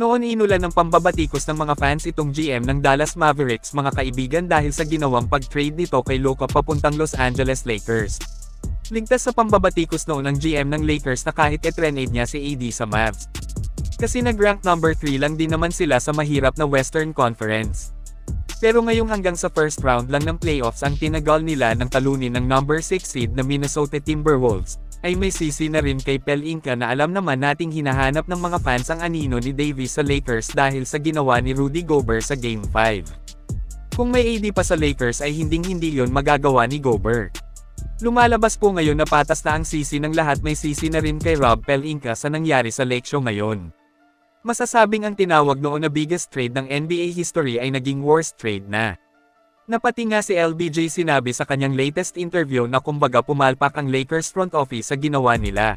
Noon inulan ng pambabatikos ng mga fans itong GM ng Dallas Mavericks mga kaibigan dahil sa ginawang pag-trade nito kay Luka papuntang Los Angeles Lakers. Ligtas sa pambabatikos noon ng GM ng Lakers na kahit etrenade niya si AD sa Mavs. Kasi nag-rank number 3 lang din naman sila sa mahirap na Western Conference. Pero ngayong hanggang sa first round lang ng playoffs ang tinagal nila ng talunin ng number 6 seed na Minnesota Timberwolves, ay may sisi na rin kay Pel Inca na alam naman nating hinahanap ng mga fans ang anino ni Davis sa Lakers dahil sa ginawa ni Rudy Gobert sa Game 5. Kung may AD pa sa Lakers ay hinding-hindi yon magagawa ni Gobert. Lumalabas po ngayon na patas na ang sisi ng lahat may sisi na rin kay Rob Pelinka sa nangyari sa Lake Show ngayon. Masasabing ang tinawag noon na biggest trade ng NBA history ay naging worst trade na. Napati nga si LBJ sinabi sa kanyang latest interview na kumbaga pumalpak ang Lakers front office sa ginawa nila.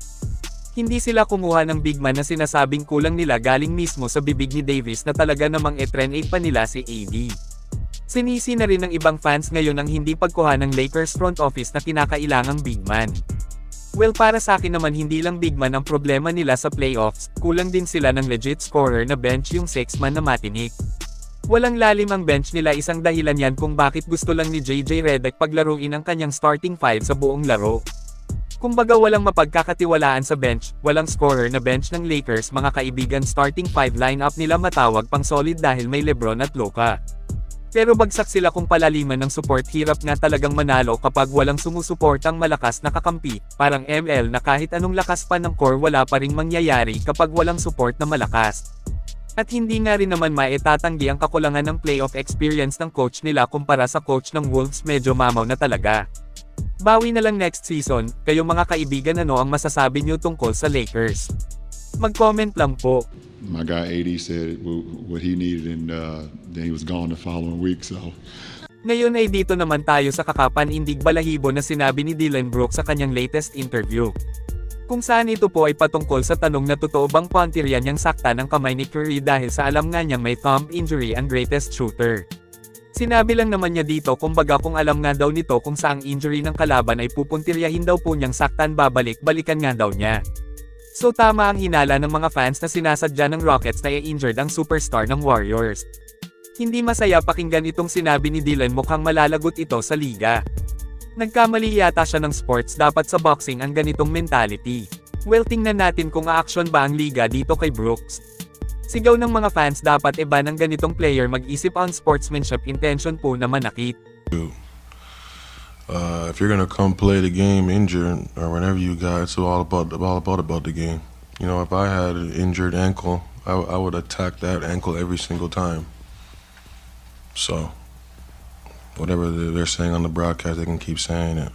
Hindi sila kumuha ng big man na sinasabing kulang nila galing mismo sa bibig ni Davis na talaga namang etrenate pa nila si AD. Sinisi na rin ng ibang fans ngayon ang hindi pagkuha ng Lakers front office na kinakailangang big man. Well para sa akin naman hindi lang big man ang problema nila sa playoffs, kulang din sila ng legit scorer na bench yung 6 man na matinik. Walang lalim ang bench nila isang dahilan yan kung bakit gusto lang ni JJ Redick paglaruin ang kanyang starting 5 sa buong laro. Kumbaga walang mapagkakatiwalaan sa bench, walang scorer na bench ng Lakers mga kaibigan starting 5 lineup nila matawag pang solid dahil may Lebron at Luka. Pero bagsak sila kung palaliman ng support hirap nga talagang manalo kapag walang sumusuportang malakas na kakampi, parang ML na kahit anong lakas pa ng core wala pa ring mangyayari kapag walang support na malakas. At hindi nga rin naman maitatanggi ang kakulangan ng playoff experience ng coach nila kumpara sa coach ng Wolves medyo mamaw na talaga. Bawi na lang next season, kayo mga kaibigan ano ang masasabi niyo tungkol sa Lakers? Mag-comment lang po. My guy AD said wh- what he needed, and uh, then he was gone the following week. So Ngayon ay dito naman tayo sa kakapanindig balahibo na sinabi ni Dylan Brooks sa kanyang latest interview. Kung saan ito po ay patungkol sa tanong na totoo bang punteriya niyang sakta ng kamay ni Curry dahil sa alam nga niyang may thumb injury ang greatest shooter. Sinabi lang naman niya dito kumbaga kung alam nga daw nito kung saang injury ng kalaban ay pupuntiryahin daw po niyang saktan babalik-balikan nga daw niya. So tama ang hinala ng mga fans na sinasadya ng Rockets na i-injured ang superstar ng Warriors. Hindi masaya pakinggan itong sinabi ni Dylan mukhang malalagot ito sa liga. Nagkamali yata siya ng sports dapat sa boxing ang ganitong mentality. Well tingnan natin kung aaksyon ba ang liga dito kay Brooks. Sigaw ng mga fans dapat iba ng ganitong player mag-isip on sportsmanship intention po na manakit. Uh, if you're gonna come play the game injured or whenever you got, it's all about all about about the game. You know, if I had an injured ankle, I, I would attack that ankle every single time. So, whatever they're they're saying on the broadcast, they can keep saying it.